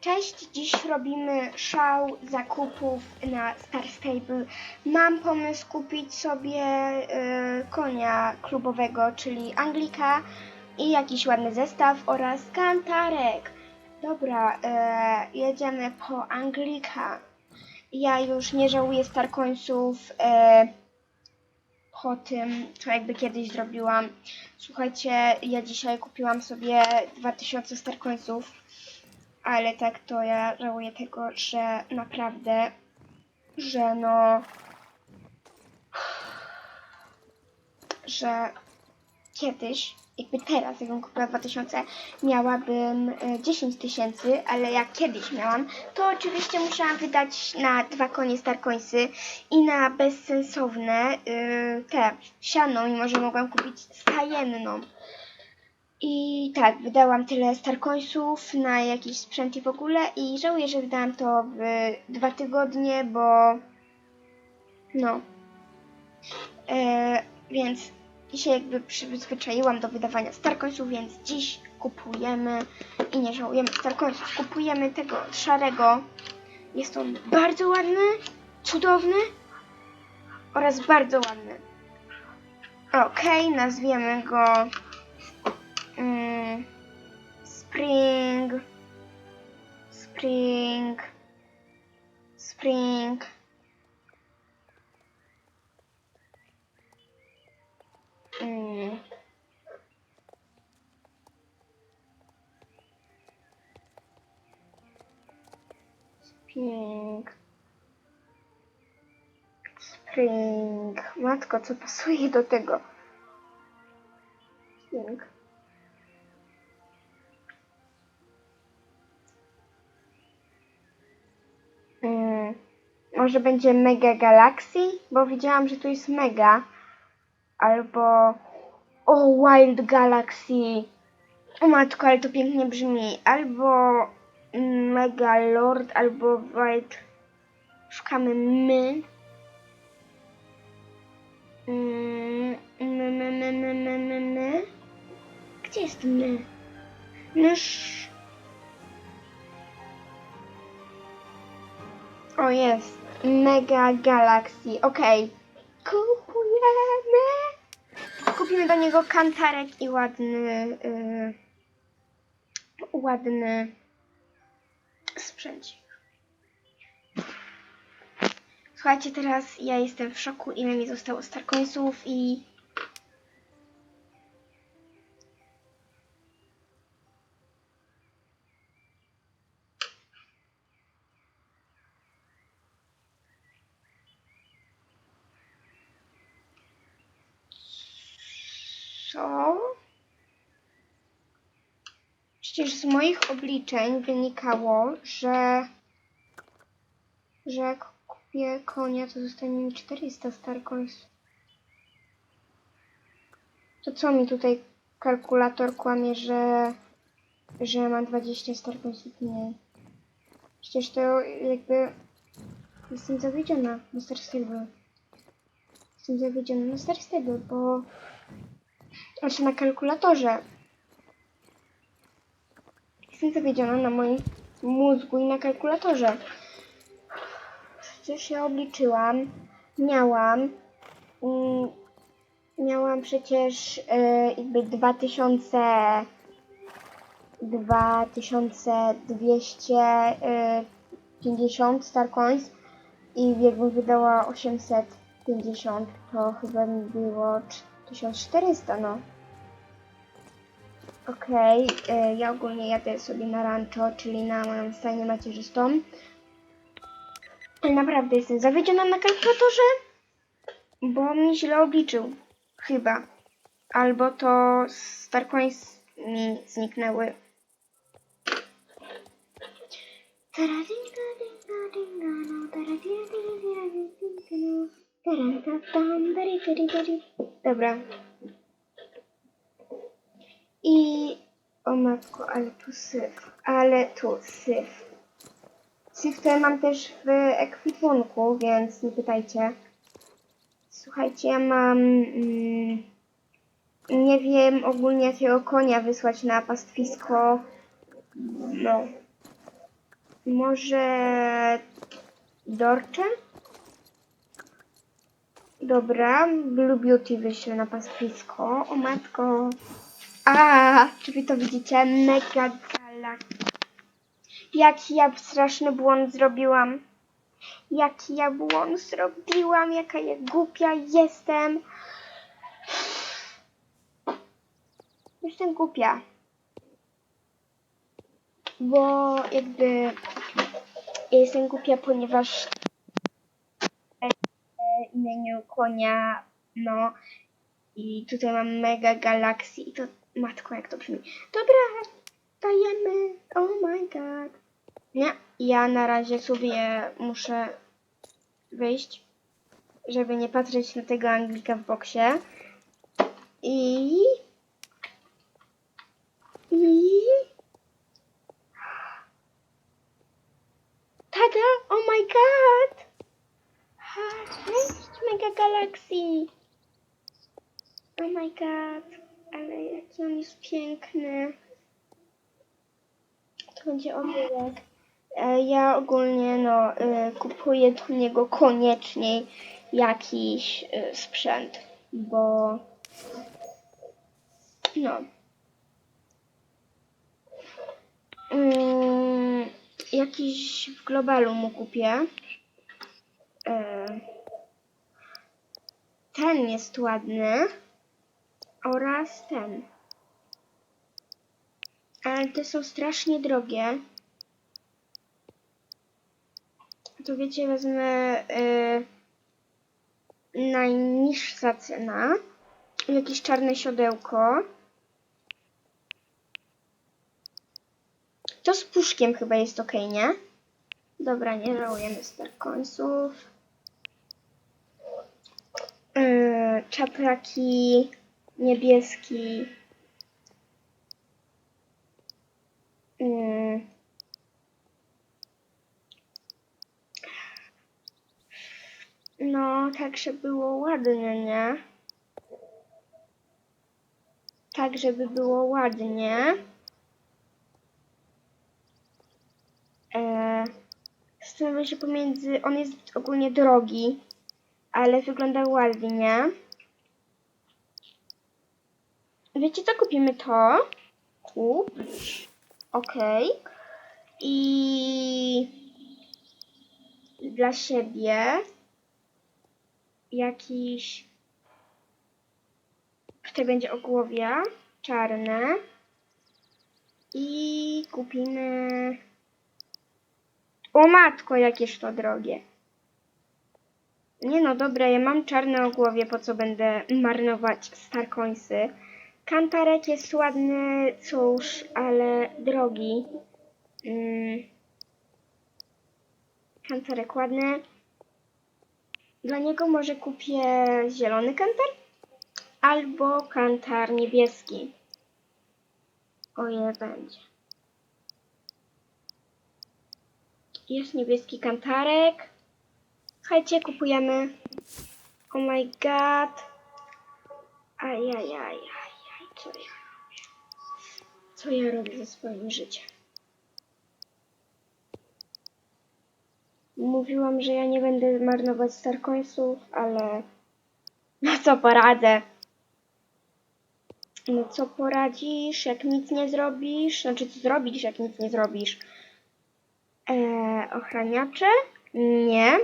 Cześć, dziś robimy szał zakupów na Star Stable. Mam pomysł kupić sobie y, konia klubowego, czyli Anglika i jakiś ładny zestaw oraz kantarek. Dobra, y, jedziemy po Anglika. Ja już nie żałuję Starkońców y, po tym, co jakby kiedyś zrobiłam. Słuchajcie, ja dzisiaj kupiłam sobie 2000 Starkońców ale tak to ja żałuję tego, że naprawdę, że no, że kiedyś, jakby teraz, jakbym kupiła 2000, miałabym e, 10 tysięcy, ale jak kiedyś miałam, to oczywiście musiałam wydać na dwa konie Starcoinsy i na bezsensowne y, te siano, mimo że mogłam kupić stajenną. I tak, wydałam tyle Starcoinsów na jakiś sprzęt i w ogóle i żałuję, że wydałam to w dwa tygodnie, bo no. E, więc dzisiaj jakby przyzwyczaiłam do wydawania Starcoinsów, więc dziś kupujemy i nie żałujemy Starcoinsów. Kupujemy tego szarego. Jest on bardzo ładny, cudowny oraz bardzo ładny. Okej, nazwiemy go spring, spring, spring. Mm. Spring. Spring. Matko, co pasuje do tego? Spring. Może będzie Mega Galaxy? Bo widziałam, że tu jest Mega. Albo... O, Wild Galaxy. O matko, ale to pięknie brzmi. Albo mm, Mega Lord, albo Wild... Szukamy my. Mm, My, my, my, my, my, my, my. Gdzie jest my? Mysz... O jest. Mega Galaxy. Okej. Kupujemy. Kupimy do niego kantarek i ładny. Yy, ładny sprzęcik. Słuchajcie, teraz ja jestem w szoku, ile mi zostało Starcoinsów i co? Przecież z moich obliczeń wynikało, że że jak kupię konia, to zostanie mi 400 Starcoins. To co mi tutaj kalkulator kłamie, że że mam 20 Starcoinsów mniej? Przecież to jakby jestem zawiedziona na Star Stable. Jestem zawiedziona na Star Stable, bo znaczy na kalkulatorze. Jestem zawiedziona na moim mózgu i na kalkulatorze. Przecież ja obliczyłam, miałam, mm, miałam przecież y, jakby 2000, 2250 Starcoins i jakbym wydała 850, to chyba mi było 1400, no. Okej, y, ja ogólnie jadę sobie na rancho, czyli na moją stajnię macierzystą. Naprawdę jestem zawiedziona na kalkulatorze, bo mi źle obliczył. Chyba. Albo to Starcoins mi zniknęły. Dobra. I... O matko, ale tu syf. Ale tu syf. Syf to ja mam też w ekwipunku, więc nie pytajcie. Słuchajcie, ja mam... Mm, nie wiem ogólnie jakiego konia wysłać na pastwisko. No. Może Dorcze? Dobra, Blue Beauty wyślę na pastwisko. O matko. A, czy to widzicie? Mega galak. Jaki ja straszny błąd zrobiłam. Jaki ja błąd zrobiłam, jaka ja głupia jestem. Jestem głupia. Bo jakby ja jestem głupia, ponieważ e, imieniu konia, no i tutaj mam mega galaksji i to, matko jak to brzmi. Dobra, dajemy, oh my god. Nie, ja na razie sobie muszę wyjść, żeby nie patrzeć na tego Anglika w boksie. I... I... Tada! Oh my god! Ha, Cześć, Mega Galaxy! Oh my god, ale jaki on jest piękny. To będzie. E, Ja ogólnie no, e, kupuję do niego koniecznie jakiś e, sprzęt, bo no. Mm, jakiś w globalu mu kupię. E, ten jest ładny oraz ten. Ale te są strasznie drogie. To wiecie, wezmę y, najniższa cena. Jakieś czarne siodełko. To z puszkiem chyba jest ok, nie? Dobra, nie żałujemy star końców. Yy, czapraki niebieski. Yy. No, tak, żeby było ładnie, nie? Tak, żeby było ładnie. Eee, zastanawiam się pomiędzy. On jest ogólnie drogi, ale wygląda ładnie. Wiecie co? Kupimy to. Kup. Okej. I dla siebie jakiś. Tutaj będzie ogłowia czarne. I kupimy. O matko, jakież to drogie. Nie no, dobra, ja mam czarne ogłowie, po co będę marnować starkońsy. Kantarek jest ładny, cóż, ale drogi. Mm. Kantarek ładny. Dla niego może kupię zielony kantar albo kantar niebieski. O będzie. Jest niebieski kantarek. Słuchajcie, kupujemy. Oh my god. Ajajajaj, co ja robię? Co ja robię ze swoim życiem? Mówiłam, że ja nie będę marnować starkońców, ale no co poradzę? No co poradzisz, jak nic nie zrobisz? Znaczy co zrobisz, jak nic nie zrobisz? Eee, ochraniacze? Nie.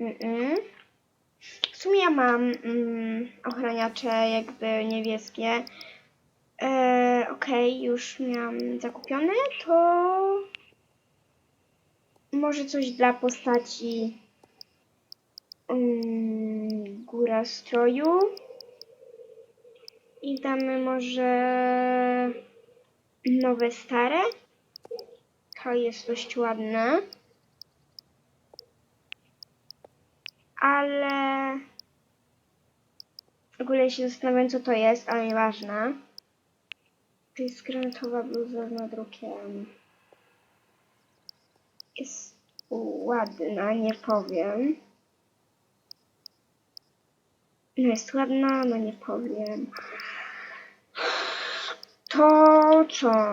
Mm-mm. Sumie ja mam mm, ochraniacze jakby niebieskie. E, Okej, już miałam zakupione, to może coś dla postaci mm, góra stroju. I damy może nowe stare. To jest dość ładne. Ale w ogóle się zastanawiam co to jest, ale nieważne. To jest granatowa bluza z nadrukiem. Jest ładna, nie powiem. No jest ładna, no nie powiem. To co?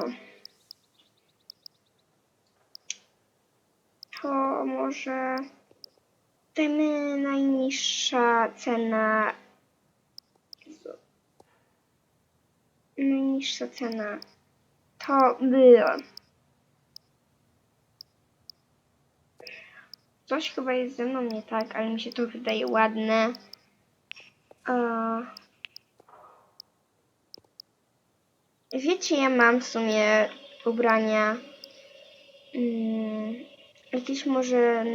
To może dajmy najniższa cena. Najniższa cena. To było. Coś chyba jest ze mną nie tak, ale mi się to wydaje ładne. A... Wiecie, ja mam w sumie ubrania. Mm, jakieś może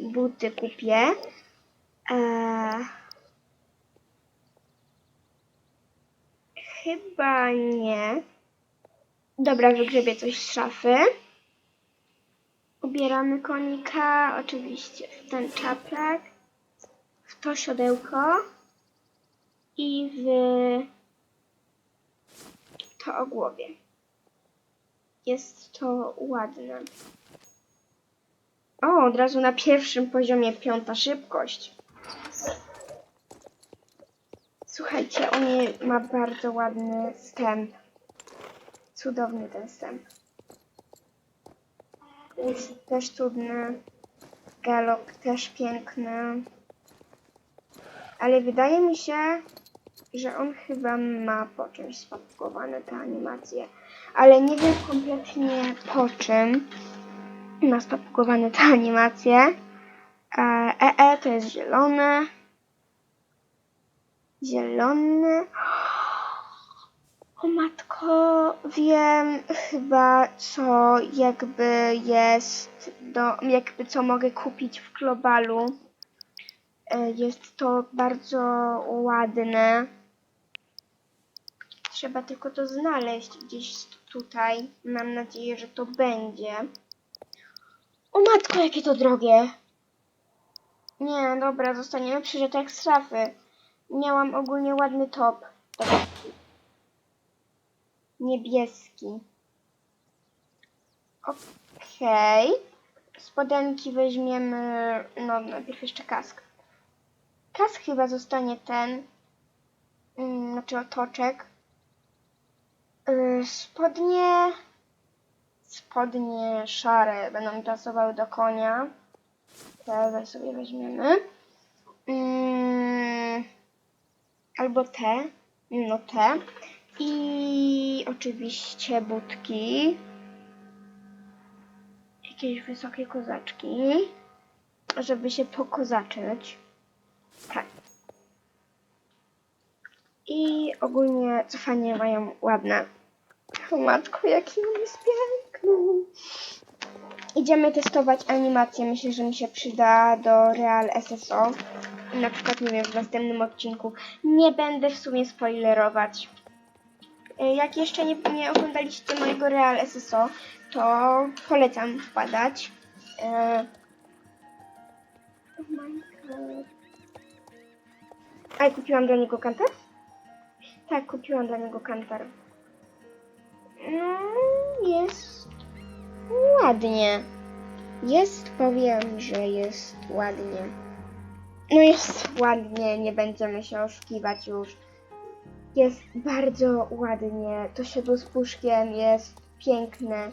buty kupię. Eee, chyba nie. Dobra, wygrzebię coś z szafy. Ubieramy konika, oczywiście w ten czaplak, w to siodełko i w to o głowie. Jest to ładne. O, od razu na pierwszym poziomie piąta szybkość. Słuchajcie, on ma bardzo ładny stęp. Cudowny ten stęp. Jest też cudny. Galop też piękny. Ale wydaje mi się, że on chyba ma po czymś spakowane te animacje. Ale nie wiem kompletnie po czym ma spakowane te animacje. E, e, e to jest zielone. Zielony. O matko, wiem chyba co jakby jest do, jakby co mogę kupić w globalu. E, Jest to bardzo ładne. Trzeba tylko to znaleźć gdzieś tutaj. Mam nadzieję, że to będzie. O matko, jakie to drogie! Nie, dobra, zostaniemy przy rzeczach szafy. Miałam ogólnie ładny top. Taki Niebieski. Okej. Spodenki weźmiemy, no najpierw jeszcze kask. Kask chyba zostanie ten, mm, znaczy otoczek. Yy, spodnie, spodnie szare będą mi pasowały do konia. Te sobie weźmiemy. Mm, albo te, no te. I oczywiście budki. Jakieś wysokie kozaczki. Żeby się pokozaczyć. Tak. I ogólnie cofanie mają ładne. O matko, jaki on jest piękny. Idziemy testować animację. Myślę, że mi się przyda do Real SSO. Na przykład, nie wiem, w następnym odcinku. Nie będę w sumie spoilerować. E, Jak jeszcze nie, nie oglądaliście mojego Real SSO, to polecam wpadać. E, oh. A kupiłam dla niego kantar? Tak, kupiłam dla niego kantar. Mm, jest ładnie. Jest, powiem, że jest ładnie. No jest ładnie, nie będziemy się oszukiwać już. Jest bardzo ładnie. To siodło z puszkiem jest piękne.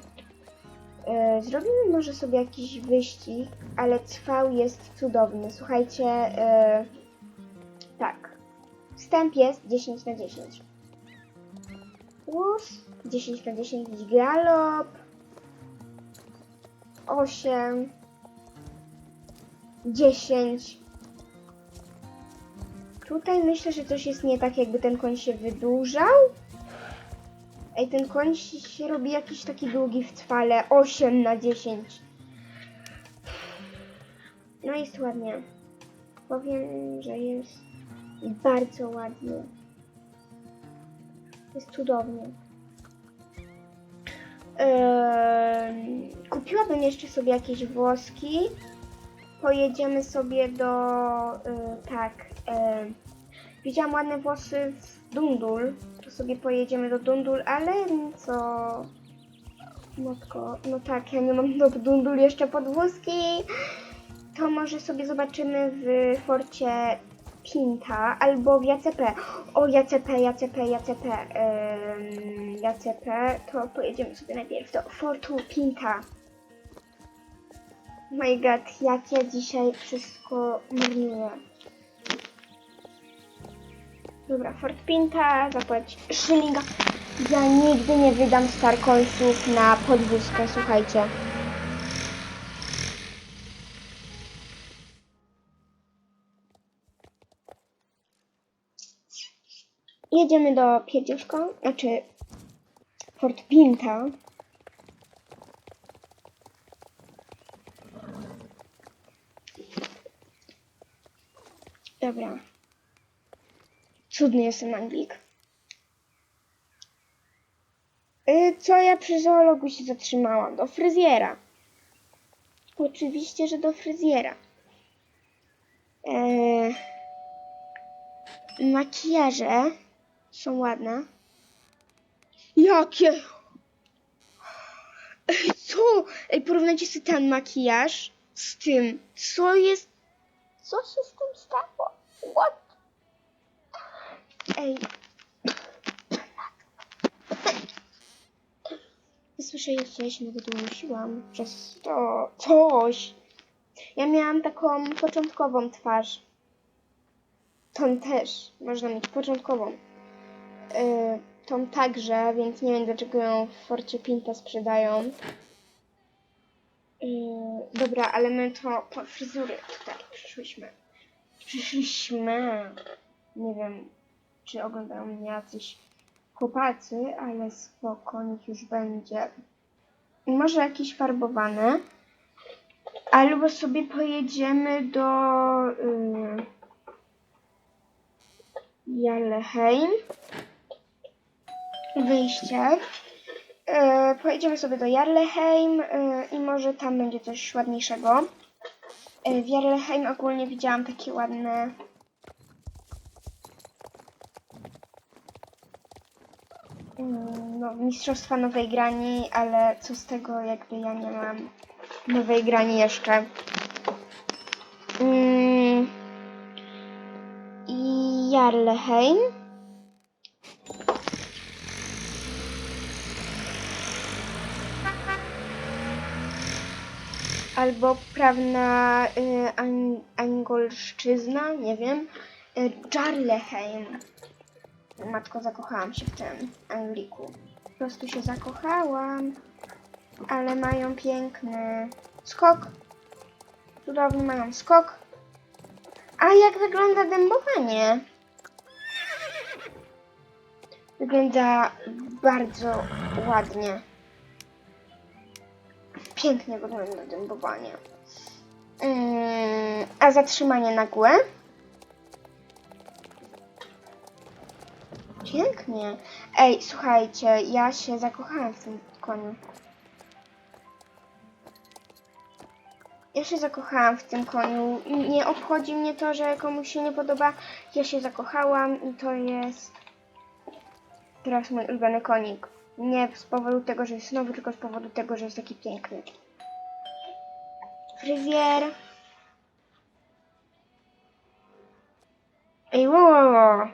Yy, Zrobimy może sobie jakiś wyścig, ale cwał jest cudowny. Słuchajcie, yy, tak. Wstęp jest 10 na 10. Łos 10 na 10 galop 8 10 Tutaj myślę, że coś jest nie tak, jakby ten koń się wydłużał. Ej, ten koń się robi jakiś taki długi w trwale. 8 na 10. No jest ładnie. Powiem, że jest bardzo ładnie. Jest cudownie. Eee, kupiłabym jeszcze sobie jakieś włoski. Pojedziemy sobie do. e, tak. E, widziałam ładne włosy w Dundul. To sobie pojedziemy do Dundul, ale co. Matko, no tak, ja nie mam do Dundul jeszcze podwózki. To może sobie zobaczymy w forcie Pinta albo w JCP. O, JCP, JCP, JCP, ym, JCP, to pojedziemy sobie najpierw do Fortu Pinta. My god, jak ja dzisiaj wszystko marnuję. Dobra, Fort Pinta, zapłać szylinga. Ja nigdy nie wydam Star Coinsów na podwózkę, słuchajcie. Jedziemy do Piedzieżka, znaczy Fort Pinta. Dobra. Cudny jest ten Anglik. Y, Co ja przy zoologu się zatrzymałam? Do fryzjera. Oczywiście, że do fryzjera. Eee, makijaże są ładne. Jakie? Ej, co? Ej, porównajcie sobie ten makijaż z tym. Co jest? Co się z tym stało? What? Ej. Nie słyszeliście, ja się nawet przez to coś. Ja miałam taką początkową twarz. Tą też można mieć początkową. Yy, tą także, więc nie wiem dlaczego ją w Forcie Pinta sprzedają. Yy, dobra, ale my to po fryzury tutaj przyszłyśmy. Przyszliśmy. Nie wiem, czy oglądają mnie jacyś chłopacy, ale spoko, niech już będzie. Może jakiś farbowany. Albo sobie pojedziemy do yy, Jalheim. Wyjście. Yy, pojedziemy sobie do Jarleheim yy, i może tam będzie coś ładniejszego. Yy, w Jarleheim ogólnie widziałam takie ładne Mm, no, mistrzostwa nowej grani, ale co z tego, jakby ja nie mam nowej grani jeszcze. Mm, I Jarleheim. Albo prawna y, ang angolszczyzna, nie wiem. Y, Jarleheim. Matko, zakochałam się w tym Angliku. Po prostu się zakochałam. Ale mają piękny skok. Cudowny mają skok. A jak wygląda dębowanie? Wygląda bardzo ładnie. Pięknie wygląda dębowanie. Ym, a zatrzymanie nagłe? Pięknie. Ej, słuchajcie, ja się zakochałam w tym koniu. Ja się zakochałam w tym koniu. Nie obchodzi mnie to, że komuś się nie podoba. Ja się zakochałam i to jest teraz mój ulubiony konik. Nie z powodu tego, że jest nowy, tylko z powodu tego, że jest taki piękny. Fryzjer. Ej, wo, wo, wo.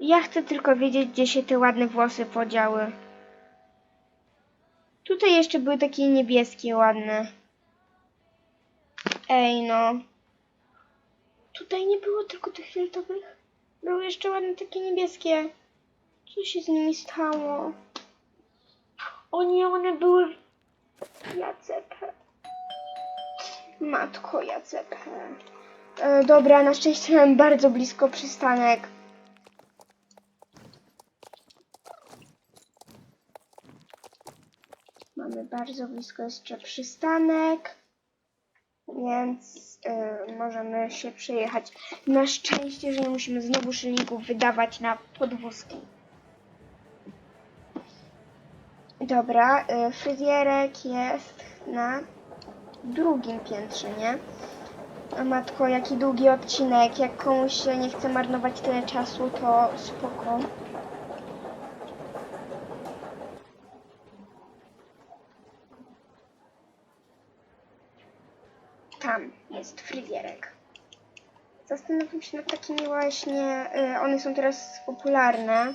Ja chcę tylko wiedzieć, gdzie się te ładne włosy podziały. Tutaj jeszcze były takie niebieskie, ładne. Ej, no. Tutaj nie było tylko tych fioletowych. Były jeszcze ładne takie niebieskie. Co się z nimi stało? O nie, one były... Jacepę. Matko, Jacepę. E, dobra, na szczęście mam bardzo blisko przystanek. Mamy bardzo blisko jeszcze przystanek, więc y, możemy się przejechać. Na szczęście, że nie musimy znowu szylingów wydawać na podwózki. Dobra, y, fryzjerek jest na drugim piętrze, nie? Matko, jaki długi odcinek. Jak komuś nie chce marnować tyle czasu, to spoko. Tam jest fryzjerek. Zastanawiam się nad takimi właśnie, y, one są teraz popularne.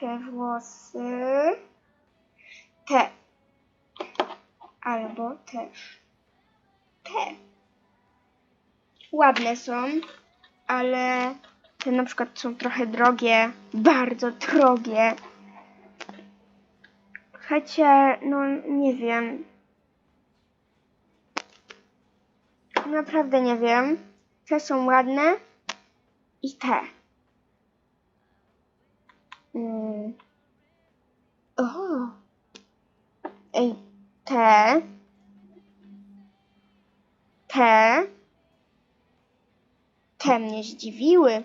Te włosy. Te. Albo też te. Ładne są, ale te na przykład są trochę drogie, bardzo drogie. Słuchajcie, no nie wiem. Naprawdę nie wiem. Te są ładne i te. Mm. O. Te. Te. Te mnie zdziwiły.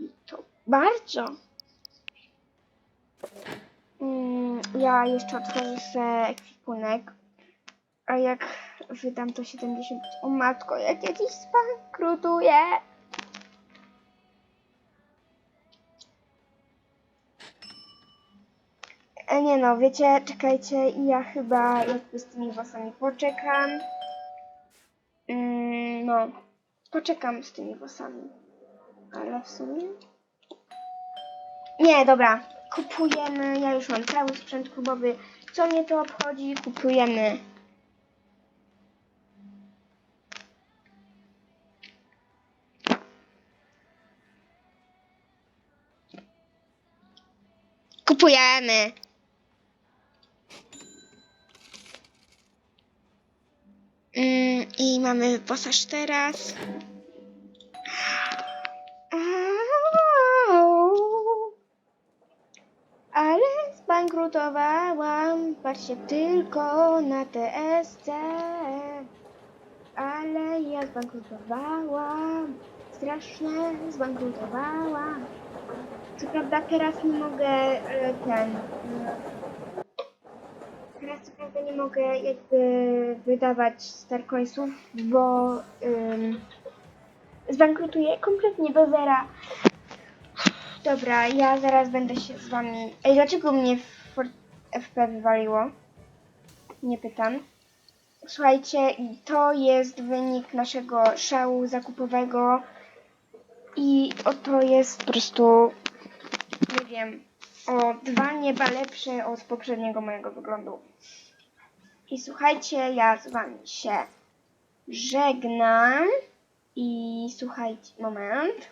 I to bardzo. Mm, ja jeszcze otworzę ekwipunek. A jak wydam to 70... O matko, jak ja dziś spankrutuję. E, Nie no, wiecie, czekajcie, ja chyba jakby z tymi włosami poczekam. Mm, no, poczekam z tymi włosami. Ale w sumie... Nie, dobra, kupujemy, ja już mam cały sprzęt klubowy. Co mnie to obchodzi? Kupujemy. Kupujemy. I mamy wyposaż teraz. Ale zbankrutowałam, patrzcie tylko na TSC. Ale ja zbankrutowałam, strasznie zbankrutowałam. Co prawda teraz nie mogę e, ten. Co prawda nie mogę jakby wydawać starcoinsów, bo ym, zbankrutuję kompletnie do zera. Dobra, ja zaraz będę się z wami. Ej, dlaczego mnie FP wywaliło? Nie pytam. Słuchajcie, to jest wynik naszego szału zakupowego. I oto jest po prostu, nie wiem, o dwa nieba lepsze od poprzedniego mojego wyglądu. I słuchajcie, ja z wami się żegnam. I słuchajcie, moment.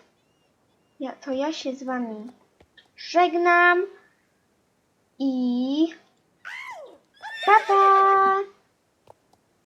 Ja, to ja się z wami żegnam. I pa pa!